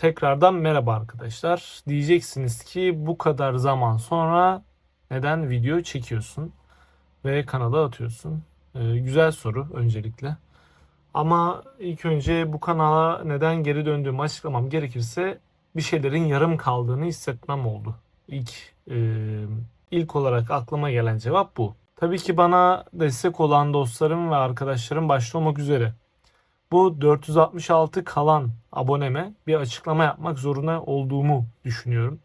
Tekrardan merhaba arkadaşlar. Diyeceksiniz ki bu kadar zaman sonra neden video çekiyorsun ve kanala atıyorsun? Ee, güzel soru öncelikle. Ama ilk önce bu kanala neden geri döndüğümü açıklamam gerekirse bir şeylerin yarım kaldığını hissetmem oldu. İlk e, ilk olarak aklıma gelen cevap bu. Tabii ki bana destek olan dostlarım ve arkadaşlarım başta olmak üzere bu 466 kalan aboneme bir açıklama yapmak zorunda olduğumu düşünüyorum.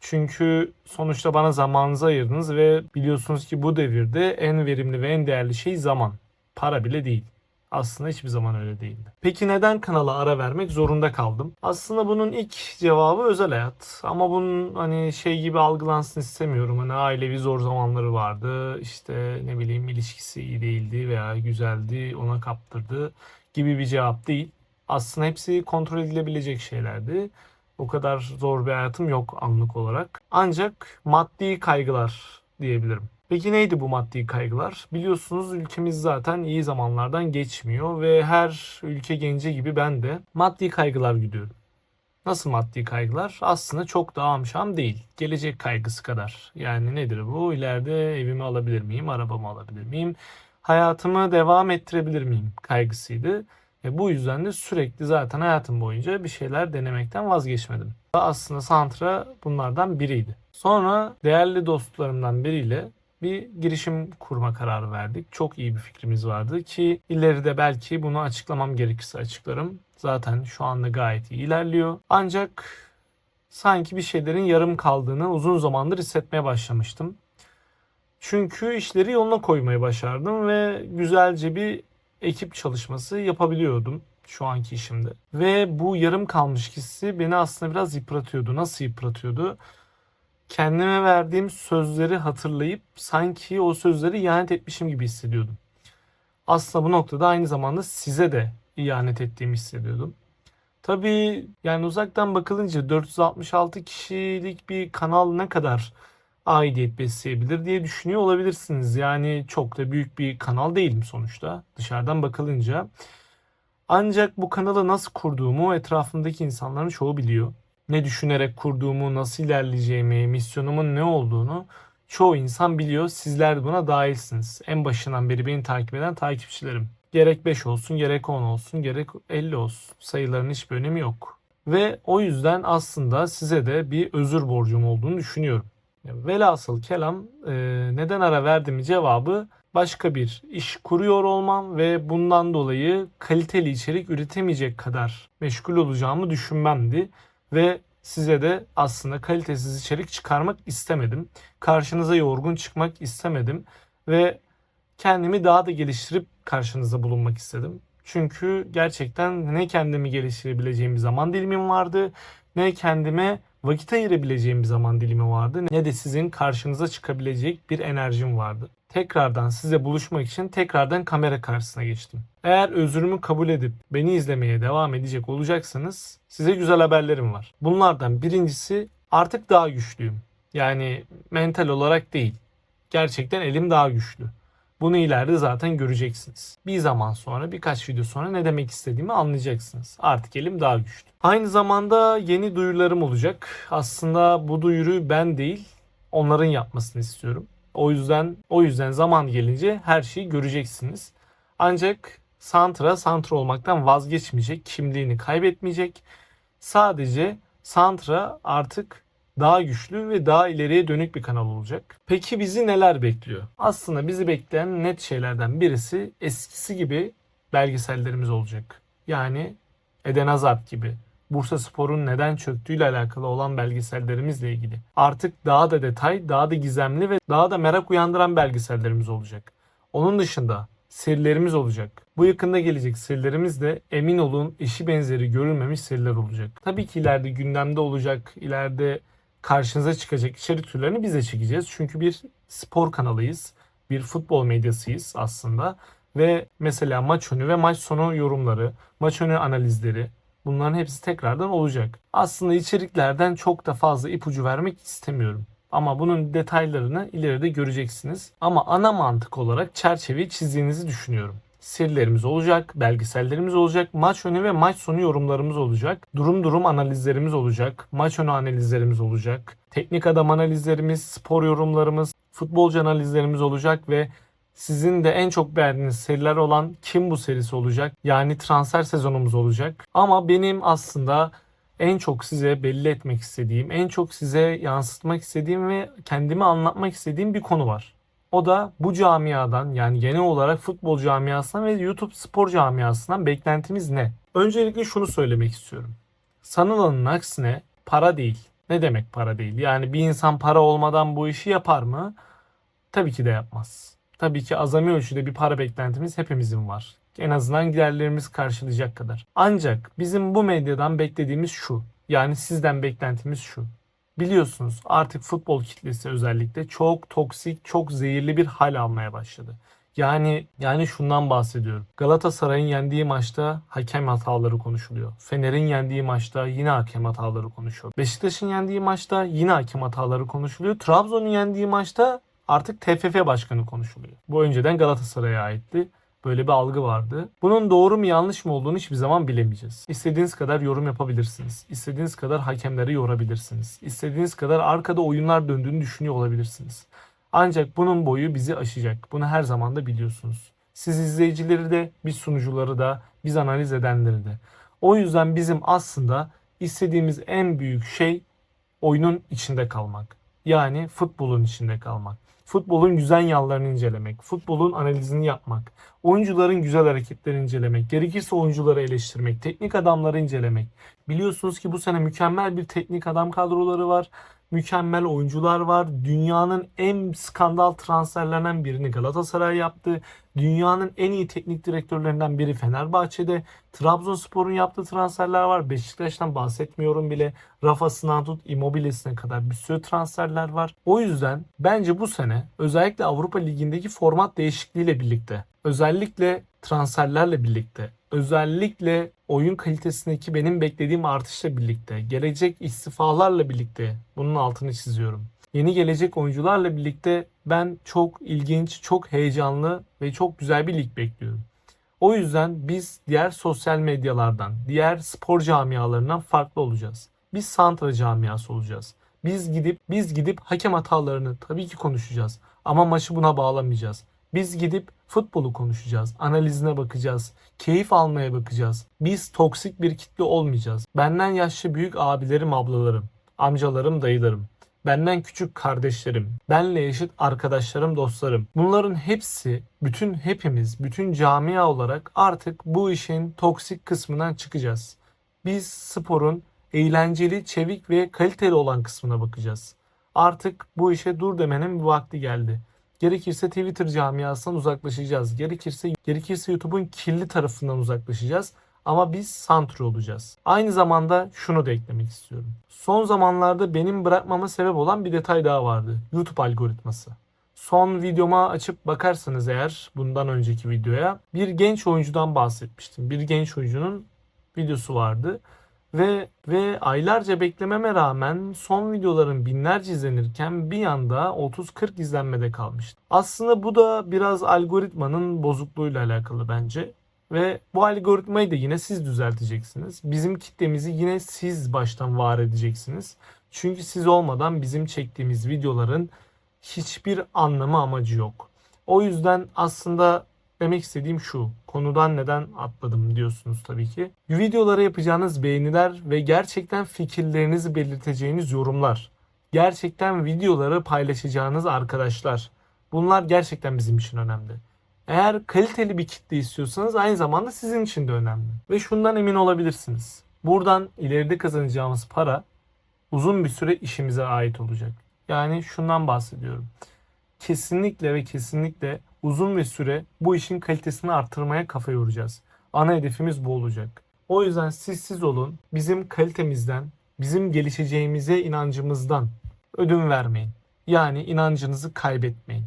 Çünkü sonuçta bana zamanınızı ayırdınız ve biliyorsunuz ki bu devirde en verimli ve en değerli şey zaman. Para bile değil. Aslında hiçbir zaman öyle değildi. Peki neden kanala ara vermek zorunda kaldım? Aslında bunun ilk cevabı özel hayat. Ama bunun hani şey gibi algılansın istemiyorum. Hani ailevi zor zamanları vardı. İşte ne bileyim ilişkisi iyi değildi veya güzeldi ona kaptırdı gibi bir cevap değil. Aslında hepsi kontrol edilebilecek şeylerdi. O kadar zor bir hayatım yok anlık olarak. Ancak maddi kaygılar diyebilirim. Peki neydi bu maddi kaygılar? Biliyorsunuz ülkemiz zaten iyi zamanlardan geçmiyor ve her ülke genci gibi ben de maddi kaygılar gidiyorum. Nasıl maddi kaygılar? Aslında çok da amşam değil. Gelecek kaygısı kadar. Yani nedir bu? İleride evimi alabilir miyim? Arabamı alabilir miyim? Hayatımı devam ettirebilir miyim? Kaygısıydı. Ve bu yüzden de sürekli zaten hayatım boyunca bir şeyler denemekten vazgeçmedim. Aslında Santra bunlardan biriydi. Sonra değerli dostlarımdan biriyle bir girişim kurma kararı verdik. Çok iyi bir fikrimiz vardı ki ileride belki bunu açıklamam gerekirse açıklarım. Zaten şu anda gayet iyi ilerliyor. Ancak sanki bir şeylerin yarım kaldığını uzun zamandır hissetmeye başlamıştım. Çünkü işleri yoluna koymayı başardım ve güzelce bir ekip çalışması yapabiliyordum şu anki işimde. Ve bu yarım kalmış hissi beni aslında biraz yıpratıyordu. Nasıl yıpratıyordu? Kendime verdiğim sözleri hatırlayıp sanki o sözleri ihanet etmişim gibi hissediyordum. Aslında bu noktada aynı zamanda size de ihanet ettiğimi hissediyordum. Tabii yani uzaktan bakılınca 466 kişilik bir kanal ne kadar aidiyet besleyebilir diye düşünüyor olabilirsiniz. Yani çok da büyük bir kanal değilim sonuçta dışarıdan bakılınca. Ancak bu kanalı nasıl kurduğumu etrafımdaki insanların çoğu biliyor. Ne düşünerek kurduğumu, nasıl ilerleyeceğimi, misyonumun ne olduğunu çoğu insan biliyor. Sizler buna dahilsiniz. En başından beri beni takip eden takipçilerim. Gerek 5 olsun, gerek 10 olsun, gerek 50 olsun. Sayıların hiçbir önemi yok. Ve o yüzden aslında size de bir özür borcum olduğunu düşünüyorum. Velhasıl kelam e, neden ara verdim cevabı başka bir iş kuruyor olmam ve bundan dolayı kaliteli içerik üretemeyecek kadar meşgul olacağımı düşünmemdi ve size de aslında kalitesiz içerik çıkarmak istemedim. Karşınıza yorgun çıkmak istemedim ve kendimi daha da geliştirip karşınızda bulunmak istedim. Çünkü gerçekten ne kendimi geliştirebileceğim bir zaman dilimim vardı ne kendime vakit ayırabileceğim bir zaman dilimi vardı ne de sizin karşınıza çıkabilecek bir enerjim vardı. Tekrardan size buluşmak için tekrardan kamera karşısına geçtim. Eğer özrümü kabul edip beni izlemeye devam edecek olacaksanız size güzel haberlerim var. Bunlardan birincisi artık daha güçlüyüm. Yani mental olarak değil. Gerçekten elim daha güçlü. Bunu ileride zaten göreceksiniz. Bir zaman sonra birkaç video sonra ne demek istediğimi anlayacaksınız. Artık elim daha güçlü. Aynı zamanda yeni duyurularım olacak. Aslında bu duyuruyu ben değil onların yapmasını istiyorum. O yüzden o yüzden zaman gelince her şeyi göreceksiniz. Ancak Santra Santra olmaktan vazgeçmeyecek, kimliğini kaybetmeyecek. Sadece Santra artık daha güçlü ve daha ileriye dönük bir kanal olacak. Peki bizi neler bekliyor? Aslında bizi bekleyen net şeylerden birisi eskisi gibi belgesellerimiz olacak. Yani Eden Hazard gibi, Bursa Spor'un neden çöktüğüyle alakalı olan belgesellerimizle ilgili. Artık daha da detay, daha da gizemli ve daha da merak uyandıran belgesellerimiz olacak. Onun dışında serilerimiz olacak. Bu yakında gelecek serilerimiz de emin olun eşi benzeri görülmemiş seriler olacak. Tabii ki ileride gündemde olacak, ileride karşınıza çıkacak içerik türlerini biz de çekeceğiz. Çünkü bir spor kanalıyız. Bir futbol medyasıyız aslında. Ve mesela maç önü ve maç sonu yorumları, maç önü analizleri bunların hepsi tekrardan olacak. Aslında içeriklerden çok da fazla ipucu vermek istemiyorum. Ama bunun detaylarını ileride göreceksiniz. Ama ana mantık olarak çerçeveyi çizdiğinizi düşünüyorum. Serilerimiz olacak, belgesellerimiz olacak, maç önü ve maç sonu yorumlarımız olacak, durum durum analizlerimiz olacak, maç önü analizlerimiz olacak, teknik adam analizlerimiz, spor yorumlarımız, futbolcu analizlerimiz olacak ve sizin de en çok beğendiğiniz seriler olan Kim Bu serisi olacak. Yani transfer sezonumuz olacak. Ama benim aslında en çok size belli etmek istediğim, en çok size yansıtmak istediğim ve kendimi anlatmak istediğim bir konu var. O da bu camiadan yani genel olarak futbol camiasından ve YouTube spor camiasından beklentimiz ne? Öncelikle şunu söylemek istiyorum. Sanılanın aksine para değil. Ne demek para değil? Yani bir insan para olmadan bu işi yapar mı? Tabii ki de yapmaz. Tabii ki azami ölçüde bir para beklentimiz hepimizin var. En azından giderlerimiz karşılayacak kadar. Ancak bizim bu medyadan beklediğimiz şu. Yani sizden beklentimiz şu. Biliyorsunuz artık futbol kitlesi özellikle çok toksik, çok zehirli bir hal almaya başladı. Yani yani şundan bahsediyorum. Galatasaray'ın yendiği maçta hakem hataları konuşuluyor. Fener'in yendiği maçta yine hakem hataları konuşuluyor. Beşiktaş'ın yendiği maçta yine hakem hataları konuşuluyor. Trabzon'un yendiği maçta artık TFF başkanı konuşuluyor. Bu önceden Galatasaray'a aitti. Böyle bir algı vardı. Bunun doğru mu yanlış mı olduğunu hiçbir zaman bilemeyeceğiz. İstediğiniz kadar yorum yapabilirsiniz. İstediğiniz kadar hakemleri yorabilirsiniz. İstediğiniz kadar arkada oyunlar döndüğünü düşünüyor olabilirsiniz. Ancak bunun boyu bizi aşacak. Bunu her zaman da biliyorsunuz. Siz izleyicileri de, biz sunucuları da, biz analiz edenleri de. O yüzden bizim aslında istediğimiz en büyük şey oyunun içinde kalmak. Yani futbolun içinde kalmak. Futbolun güzel yanlarını incelemek, futbolun analizini yapmak, oyuncuların güzel hareketlerini incelemek, gerekirse oyuncuları eleştirmek, teknik adamları incelemek. Biliyorsunuz ki bu sene mükemmel bir teknik adam kadroları var. Mükemmel oyuncular var. Dünyanın en skandal transferlerinden birini Galatasaray yaptı. Dünyanın en iyi teknik direktörlerinden biri Fenerbahçe'de. Trabzonspor'un yaptığı transferler var. Beşiktaş'tan bahsetmiyorum bile. Rafa'sından tut Immobile'sine kadar bir sürü transferler var. O yüzden bence bu sene özellikle Avrupa Ligi'ndeki format değişikliğiyle birlikte özellikle transferlerle birlikte özellikle oyun kalitesindeki benim beklediğim artışla birlikte gelecek istifalarla birlikte bunun altını çiziyorum. Yeni gelecek oyuncularla birlikte ben çok ilginç, çok heyecanlı ve çok güzel bir lig bekliyorum. O yüzden biz diğer sosyal medyalardan, diğer spor camialarından farklı olacağız. Biz Santra camiası olacağız. Biz gidip biz gidip hakem hatalarını tabii ki konuşacağız ama maçı buna bağlamayacağız. Biz gidip futbolu konuşacağız, analizine bakacağız, keyif almaya bakacağız. Biz toksik bir kitle olmayacağız. Benden yaşlı büyük abilerim, ablalarım, amcalarım, dayılarım, benden küçük kardeşlerim, benle eşit arkadaşlarım, dostlarım. Bunların hepsi, bütün hepimiz, bütün camia olarak artık bu işin toksik kısmından çıkacağız. Biz sporun eğlenceli, çevik ve kaliteli olan kısmına bakacağız. Artık bu işe dur demenin bir vakti geldi. Gerekirse Twitter camiasından uzaklaşacağız. Gerekirse gerekirse YouTube'un kirli tarafından uzaklaşacağız. Ama biz santro olacağız. Aynı zamanda şunu da eklemek istiyorum. Son zamanlarda benim bırakmama sebep olan bir detay daha vardı. YouTube algoritması. Son videoma açıp bakarsanız eğer bundan önceki videoya bir genç oyuncudan bahsetmiştim. Bir genç oyuncunun videosu vardı. Ve ve aylarca beklememe rağmen son videoların binlerce izlenirken bir anda 30-40 izlenmede kalmıştı. Aslında bu da biraz algoritmanın bozukluğuyla alakalı bence. Ve bu algoritmayı da yine siz düzelteceksiniz. Bizim kitlemizi yine siz baştan var edeceksiniz. Çünkü siz olmadan bizim çektiğimiz videoların hiçbir anlamı amacı yok. O yüzden aslında demek istediğim şu. Konudan neden atladım diyorsunuz tabii ki. Videolara yapacağınız beğeniler ve gerçekten fikirlerinizi belirteceğiniz yorumlar. Gerçekten videoları paylaşacağınız arkadaşlar. Bunlar gerçekten bizim için önemli. Eğer kaliteli bir kitle istiyorsanız aynı zamanda sizin için de önemli. Ve şundan emin olabilirsiniz. Buradan ileride kazanacağımız para uzun bir süre işimize ait olacak. Yani şundan bahsediyorum. Kesinlikle ve kesinlikle uzun bir süre bu işin kalitesini artırmaya kafa yoracağız. Ana hedefimiz bu olacak. O yüzden siz siz olun. Bizim kalitemizden, bizim gelişeceğimize inancımızdan ödün vermeyin. Yani inancınızı kaybetmeyin.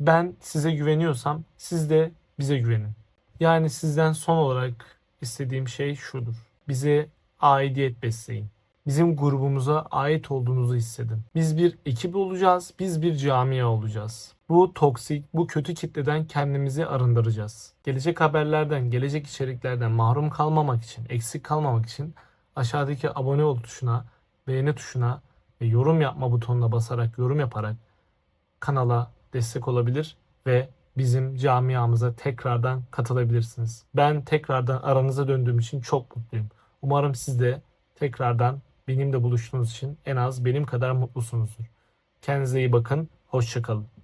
Ben size güveniyorsam siz de bize güvenin. Yani sizden son olarak istediğim şey şudur. Bize aidiyet besleyin. Bizim grubumuza ait olduğunuzu hissedin. Biz bir ekip olacağız, biz bir camia olacağız. Bu toksik, bu kötü kitleden kendimizi arındıracağız. Gelecek haberlerden, gelecek içeriklerden mahrum kalmamak için, eksik kalmamak için aşağıdaki abone ol tuşuna, beğeni tuşuna ve yorum yapma butonuna basarak, yorum yaparak kanala destek olabilir ve bizim camiamıza tekrardan katılabilirsiniz. Ben tekrardan aranıza döndüğüm için çok mutluyum. Umarım siz de tekrardan benimle buluştuğunuz için en az benim kadar mutlusunuzdur. Kendinize iyi bakın. Hoşçakalın.